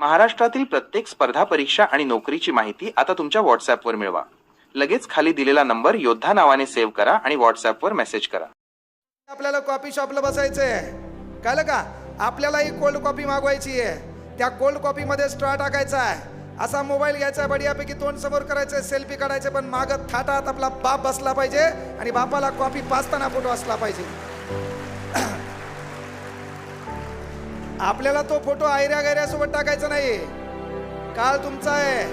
महाराष्ट्रातील प्रत्येक स्पर्धा परीक्षा आणि नोकरीची माहिती आता तुमच्या व्हॉट्सअपवर मिळवा. लगेच खाली दिलेला नंबर योद्धा नावाने सेव्ह करा आणि व्हॉट्सअपवर मेसेज करा. आपल्याला कॉफी शॉपला बसायचंय. कळलं का? आपल्याला ही कोल्ड कॉफी मागवायची आहे. त्या कोल्ड कॉफी मध्ये स्ट्रॉ टाकायचा आहे. असा मोबाईल घ्यायचा बढियापैकी तोंड समोर करायचं सेल्फी काढायचे पण मागत थाटात आपला बाप बसला पाहिजे आणि बापाला कॉफी पाचताना फोटो असला पाहिजे. आपल्याला तो फोटो आयऱ्या गैऱ्यासोबत टाकायचा नाही काळ तुमचा आहे.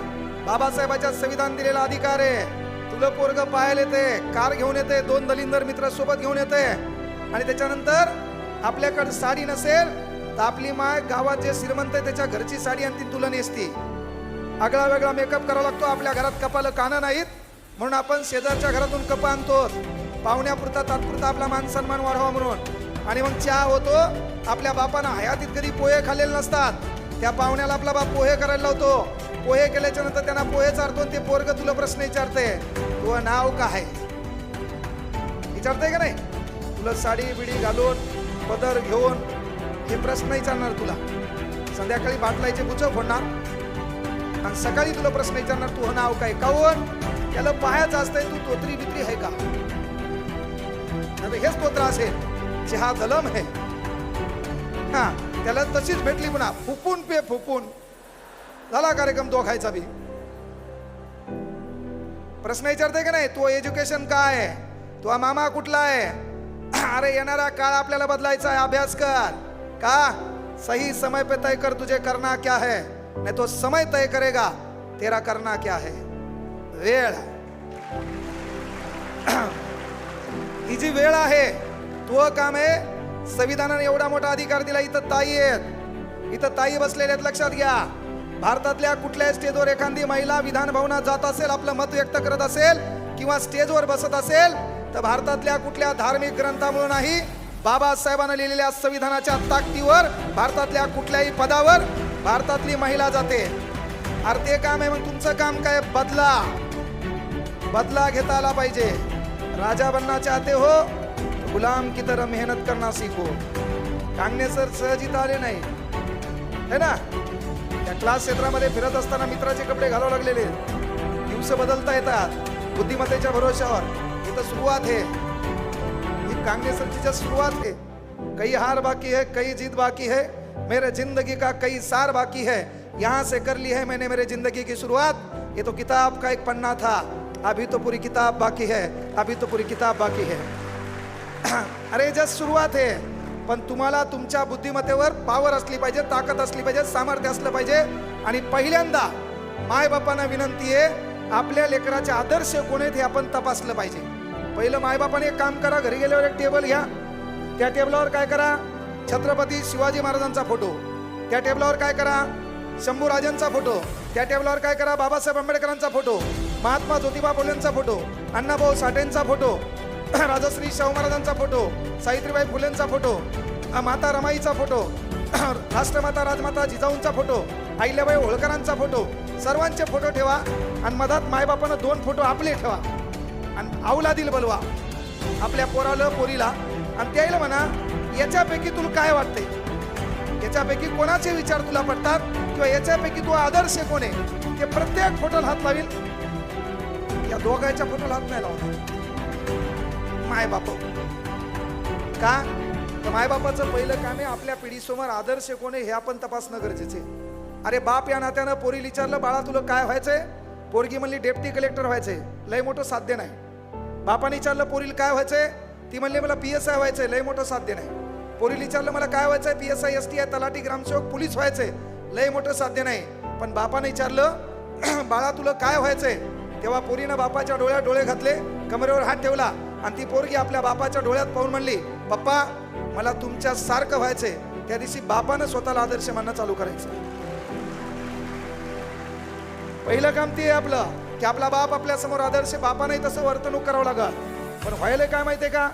बाबासाहेबाच्या संविधान दिलेला अधिकार आहे. तुला पोरग पाहायला येते कार घेऊन येते दोन दलिंदर मित्र सोबत घेऊन येते आणि त्याच्यानंतर आपल्याकडे साडी नसेल तर आपली माय गावात जे श्रीमंत आहे त्याच्या घरची साडी आणि ती तुला नेसती. आगळा वेगळा मेकअप करावा लागतो आपल्या घरात कपाला कानं नाहीत. म्हणून आपण शेजारच्या घरातून कपा आणतो पाहुण्यापुरता तात्पुरता आपला मान सन्मान वाढवा म्हणून. आणि मग चहा होतो. आपल्या बापानं हयातीत कधी पोहे खाल्लेले नसतात. त्या पाहुण्याला आपला बाप पोहे करायला लावतो. पोहे केल्याच्यानंतर त्यांना पोहे चारतो ते पोरग तुला प्रश्न विचारते तुझं नाव काय विचारते का नाही? तुला साडी बिडी घालून पदर घेऊन हे प्रश्न विचारणार तुला. संध्याकाळी बाटलायचे बुच फोडणार. आणि सकाळी तुला प्रश्न विचारणार तुझं नाव काय? काऊन त्याला हो? पाहायचं असतंय तू तोत्री बित्री आहे का? आता हेच तोत्र असेल. चहा दलम आहे. हा त्याला तशीच भेटली पुन्हा. फुपून पे फुपून. झाला कार्यक्रम तो खायचा बी. प्रश्न विचारते का नाही? तो एज्युकेशन काय आहे? तो मामा कुठला आहे? अरे येणारा काळ आपल्याला बदलायचा आहे. अभ्यास कर. का? सही समय पे तय कर तुझे करना क्या है? नाही तो समय तय करेगा. तेरा करना क्या है? वेळ ही जी वेळ आहे तो काम आहे संविधानाने एवढा मोठा अधिकार दिला इथं ताई आहेत. इथं ताई बसलेल्या आहेत लक्षात घ्या. भारतातल्या कुठल्याही स्टेजवर एखादी महिला विधान भवनात जात असेल आपलं मत व्यक्त करत असेल किंवा स्टेजवर बसत असेल तर भारतातल्या कुठल्या धार्मिक ग्रंथामुळे नाही बाबासाहेबांना लिहिलेल्या संविधानाच्या ताकदीवर भारतातल्या कुठल्याही पदावर भारतातली महिला जाते. अरे ते काम आहे मग तुमचं काम काय? बदला. बदला घेता आला पाहिजे. राजा बनना चाहते हो गुलाम की तरह मेहनत करना सीखो। कांगणे सर सहजित आले नाही। है ना? त्या क्लास क्षेत्रामध्ये फिरत असताना मित्राचे कपडे घालावं लागलेले। दिवस बदलता येतात बुद्धिमत्तेच्या भरोशावर इथं सुरुवात आहे। ही कांगणे सरची सुरुवात आहे। कई हार बाकी है कई जीत बाकी है। मेरे जिंदगी का कई सार बाकी है। यहाँ से कर ली है मैंने मेरे जिंदगी की शुरुआत। ये तो किताब का एक पन्ना था। अभी तो पूरी किताब बाकी है। अभी तो पूरी किताब बाकी है। अरे जस्ट सुरुवात आहे. पण तुम्हाला तुमच्या बुद्धिमत्तेवर पावर असली पाहिजे ताकद असली पाहिजे सामर्थ्य असलं पाहिजे. आणि पहिल्यांदा मायबापांना विनंती आहे आपल्या लेकराचे आदर्श कोण आहेत हे आपण तपासलं पाहिजे. पहिलं मायबापाने एक काम करा घरी गेल्यावर एक टेबल घ्या. त्या टेबलावर काय करा छत्रपती शिवाजी महाराजांचा फोटो त्या टेबलावर काय करा शंभूराजांचा फोटो त्या टेबलावर काय करा बाबासाहेब आंबेडकरांचा फोटो महात्मा ज्योतिबा फुलेंचा फोटो अण्णाभाऊ साठेंचा फोटो राजश्री शाहू महाराजांचा फोटो सावित्रीबाई फुलेंचा फोटो माता रमाईचा फोटो राष्ट्रमाता राजमाता जिजाऊंचा फोटो अहिल्याबाई होळकरांचा फोटो सर्वांचे फोटो ठेवा आणि मधात मायबापानं दोन फोटो आपले ठेवा. आणि औलादील बलवा आपल्या पोराला पोरीला आणि त्याला म्हणा याच्यापैकी तुला काय वाटते याच्यापैकी कोणाचे विचार तुला पडतात? किंवा याच्यापैकी तू आदर्श कोण आहे? ते प्रत्येक फोटोला हात लावील या दोघांच्या फोटोला हात नाही लावणार माय बाप। का? तर मायबापाचं पहिलं काम आहे आपल्या पिढीसमोर आदर्श कोण आहे हे आपण तपासणं गरजेचे अरे बाप या नात्यानं पोरी विचारलं बाळा तुला काय व्हायचंय? पोरगी म्हणली डेप्टी कलेक्टर व्हायचंय. लय मोठं साध्य नाही. बापाने विचारलं पोरीला काय व्हायचंय? ती म्हणली मला पी एस आय व्हायचंय. लय मोठं साध्य नाही. पोरील विचारलं मला काय व्हायचंय? P S I S T I तलाठी ग्रामसेवक पोलीस व्हायचंय. लय मोठं साध्य नाही. पण बापाने विचारलं बाळा तुला काय व्हायचंय? तेव्हा पोरीनं बापाच्या डोळ्यात डोळे घातले कमरेवर हात ठेवला. आणि ती पोरगी आपल्या बापाच्या डोळ्यात पाहून म्हणली पप्पा मला तुमच्या सारखं व्हायचंय. त्या दिवशी बापानं स्वतःला आदर्श मानणं चालू करायचं. पहिलं काम ते आहे आपलं की आपला बाप आपल्यासमोर आदर्श बापाने तसं वर्तणूक करावं लागत पण व्हायला काय माहितीये का?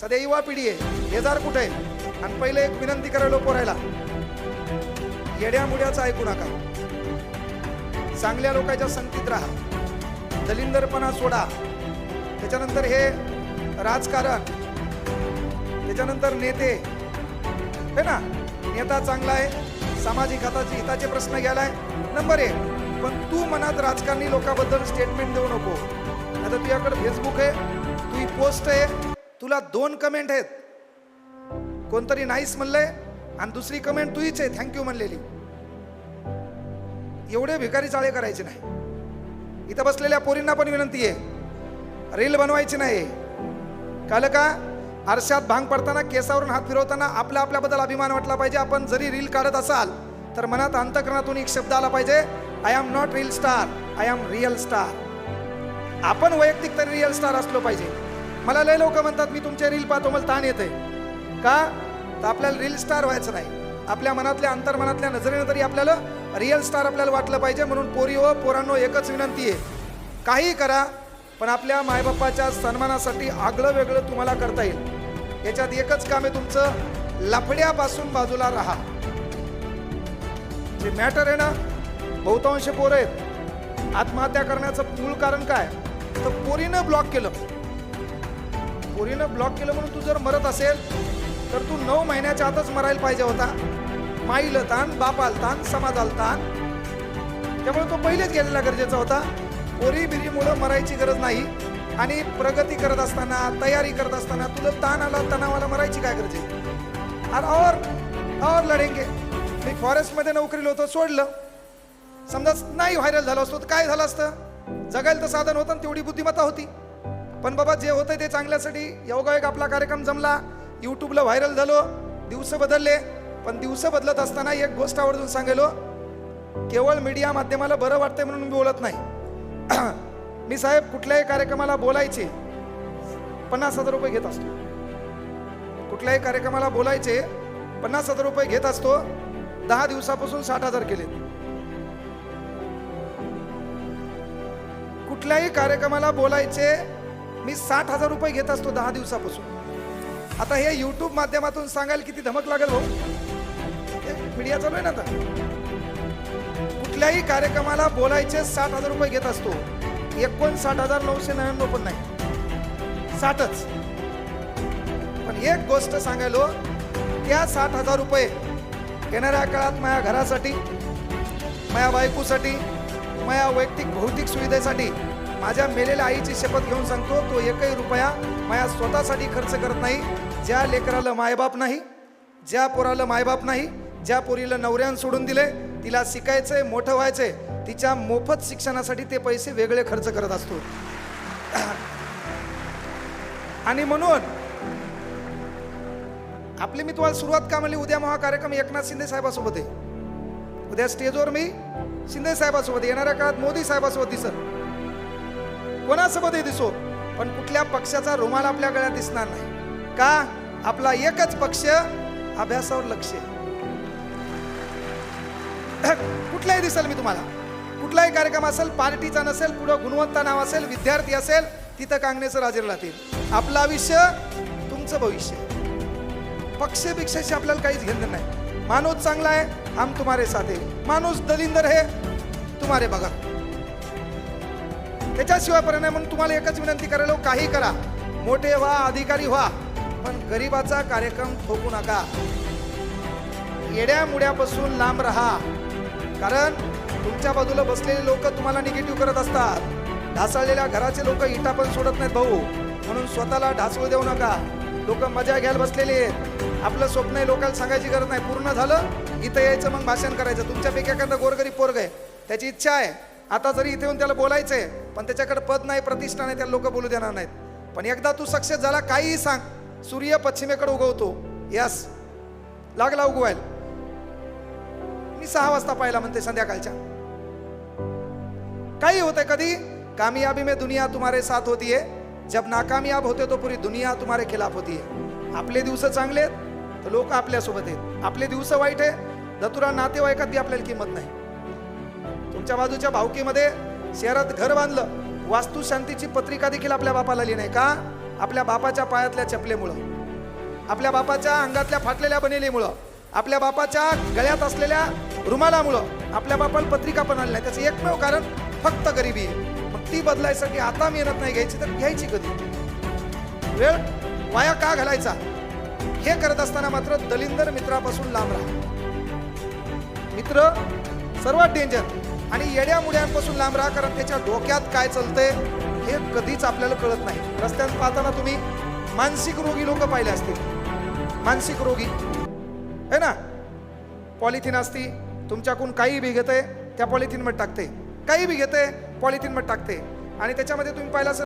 सध्या युवा पिढी आहे. हेजार कुठे आहे? आणि पहिले एक विनंती करायला पोरायला येड्या मुड्याचं ऐकू नका. चांगल्या लोकांच्या संगतीत राहा. दलिंदरपणा सोडा. त्याच्यानंतर हे राजकारण. त्याच्यानंतर नेते. है ना? नेता चांगला आहे. सामाजिक हाताचे हिताचे प्रश्न घ्यायलाय. नंबर एक. पण तू मनात राजकारणी लोकांबद्दल स्टेटमेंट देऊ नको. आता तुझ्याकडे फेसबुक आहे. तुझी पोस्ट आहे. तुला दोन कमेंट आहेत. कोणतरी नाहीस म्हणलंय आणि दुसरी कमेंट तुझीच आहे. थँक्यू म्हणलेली. एवढे भिकारी चाळे करायचे नाही. इथं बसलेल्या पोरींना पण विनंती आहे. रील बनवायची नाही. कळलं का? आरशात भांग पडताना केसावरून हात फिरवताना आपला आपल्याबद्दल अभिमान वाटला पाहिजे. आपण जरी रील काढत असाल तर मनात अंतकरणातून एक शब्द आला पाहिजे. I am not reel star I am real star आपण वैयक्तिक तरी रिअल स्टार असलो पाहिजे. मला लय लोक म्हणतात मी तुमचे रील पाहतो मला ताण येते का? तर आपल्याला रील स्टार व्हायचं नाही. आपल्या मनातल्या अंतर्मनातल्या नजरेनं तरी आपल्याला रिअल स्टार आपल्याला वाटलं पाहिजे. म्हणून पोरी हो पोरांनो एकच विनंती आहे. काही करा पण आपल्या मायबापाच्या सन्मानासाठी आगळं वेगळं तुम्हाला करता येईल. याच्यात एकच काम आहे तुमचं लफड्यापासून बाजूला राहा. जे मॅटर आहे ना बहुतांश पोरं आहेत. आत्महत्या करण्याचं मूळ कारण काय? तर पोरीनं ब्लॉक केलं. पोरीनं ब्लॉक केलं म्हणून तू जर मरत असेल तर तू नऊ महिन्याच्या आतच मरायला पाहिजे होता. माईला ताण बापाला ताण समाजाला ताण त्यामुळे तो पहिलेच गेलेला गरजेचा होता. पोरी बिरीमुळं मरायची गरज नाही. आणि प्रगती करत असताना तयारी करत असताना तुला ताण आला तणावाला मरायची काय गरज आहे? अरे और और लढेंगे. मी फॉरेस्टमध्ये नोकरीला होतो सोडलं. समजा नाही व्हायरल झालं असतो तर काय झालं असतं? जगायला तर साधन होतं तेवढी बुद्धिमत्ता होती. पण बाबा जे होतं ते चांगल्यासाठी योगायोग आपला कार्यक्रम जमला. यूट्यूबला व्हायरल झालो दिवस बदलले. पण दिवस बदलत असताना एक गोष्ट आवर्जून सांगेलो केवळ मीडिया माध्यमाला बरं वाटतंय म्हणून मी बोलत नाही. मी साहेब कुठल्याही कार्यक्रमाला बोलायचे पन्नास हजार रुपये घेत असतो. कुठल्याही कार्यक्रमाला बोलायचे पन्नास हजार रुपये घेत असतो दहा दिवसापासून साठ हजार केले. कुठल्याही कार्यक्रमाला बोलायचे मी साठ हजार रुपये घेत असतो दहा दिवसापासून. आता हे युट्यूब माध्यमातून सांगायला किती धमक लागेल हो? भाऊ मीडिया चालू आहे ना आता? कुठल्याही कार्यक्रमाला बोलायचे साठ हजार रुपये घेत असतो. एकोणसाठ हजार नऊशे नव्याण्णव पण नाही. साठच. पण एक गोष्ट सांगायलो त्या साठ हजार रुपये येणाऱ्या काळात माझ्या घरासाठी माझ्या बायकोसाठी माझ्या वैयक्तिक भौतिक सुविधेसाठी माझ्या मेलेल्या आईची शपथ घेऊन सांगतो तो एकही रुपया माझ्या स्वतःसाठी खर्च करत नाही. ज्या लेकराला मायबाप नाही ज्या पोराला मायबाप नाही ज्या पोरीला नवऱ्यान सोडून दिले तिला शिकायचंय मोठं व्हायचंय तिच्या मोफत शिक्षणासाठी ते पैसे वेगळे खर्च करत असतो. आणि म्हणून आपली मी तुम्हाला सुरुवात का म्हणली? उद्या महा कार्यक्रम एकनाथ शिंदे साहेबासोबत आहे. उद्या स्टेजवर मी शिंदे साहेबासोबत येणाऱ्या काळात मोदी साहेबासोबत दिसत कोणासोबतही दिसो? पण कुठल्या पक्षाचा रुमाल आपल्या गळ्यात दिसणार नाही. का? आपला एकच पक्ष अभ्यासावर लक्ष आहे. कुठलाही दिसेल मी तुम्हाला. कुठलाही कार्यक्रम असेल पार्टीचा नसेल पुढं गुणवत्ता नाव असेल विद्यार्थी असेल तिथं कांगणेचं हजेर राहतील. आपलं आयुष्य तुमचं भविष्य. पक्षपिक्षेशी आपल्याला काहीच घेणं नाही. माणूस चांगला आहे हम तुम्हारे साथ. माणूस दलिंदर हे तुम्हारे बघा. त्याच्याशिवाय परिणाम म्हणून तुम्हाला एकच विनंती करायला काही करा. मोठे व्हा अधिकारी व्हा पण गरिबाचा कार्यक्रम थोपू नका. येड्या मुड्यापासून लांब राहा. कारण तुमच्या बाजूला बसलेले लोक तुम्हाला निगेटिव्ह करत असतात. ढासळलेल्या घराचे लोक इटा पण सोडत नाहीत भाऊ. म्हणून स्वतःला ढासळू देऊ नका. लोक मजा घ्यायला बसलेले आहेत. आपलं स्वप्न आहे लोकांना सांगायची गरज नाही. पूर्ण झालं इथं यायचं मग भाषण करायचं. तुमच्यापैकी एखादा गोरगरीब पोरग आहे. त्याची इच्छा आहे. आता जरी इथे येऊन त्याला बोलायचं आहे पण त्याच्याकडे पद नाही प्रतिष्ठा नाही त्याला लोक बोलू देणार नाहीत. पण एकदा तू सक्सेस झाला काहीही सांग. सूर्य पश्चिमेकडे उगवतो. यस लागला उगवायला. सहा वाजता पाहिला म्हणते संध्याकाळच्या. काही होतंय कधी? कामयाबी में दुनिया तुम्हारे साथ होती है. जब नाकामयाब होते तो पूरी दुनिया तुम्हारे खिलाफ होती है. आपले दिवस चांगले आहेत तर लोक आपल्यासोबत आहेत. आपले दिवस वाईट आहे दतुरा नातेवाईकात बी आपल्याला किंमत नाही. तुमच्या बाजूच्या भावकीमध्ये शहरात घर बांधलं वास्तुशांतीची पत्रिका देखील आपल्या बापाला लिही नाही का? आपल्या बापाच्या पायातल्या चपलेमुळं. आपल्या बापाच्या अंगातल्या फाटलेल्या बनेलीमुळं. आपल्या बापाच्या गळ्यात असलेल्या रुमालामुळं आपल्या बापाला पत्रिका पण आली नाही. त्याचं एकमेव कारण फक्त गरिबी मग ती बदलायसाठी आता मेहनत नाही घ्यायची तर घ्यायची कधी? वेळ वाया का घालायचा? हे करत असताना मात्र दलिंदर मित्रापासून लांब राहा. मित्र सर्वात डेंजर आणि येड्या मुड्यांपासून लांब राहा कारण त्याच्या डोक्यात काय चालतंय हे कधीच आपल्याला कळत नाही. रस्त्यात पाहताना तुम्ही मानसिक रोगी लोक पाहिले असतील. मानसिक रोगी. है ना? पॉलिथिन असती तुमच्याकडून काही बी घेते त्या पॉलिथिनमध्ये टाकते. काही बी घेते पॉलिथिनमध्ये टाकते. आणि त्याच्यामध्ये तुम्ही पाहिलं असेल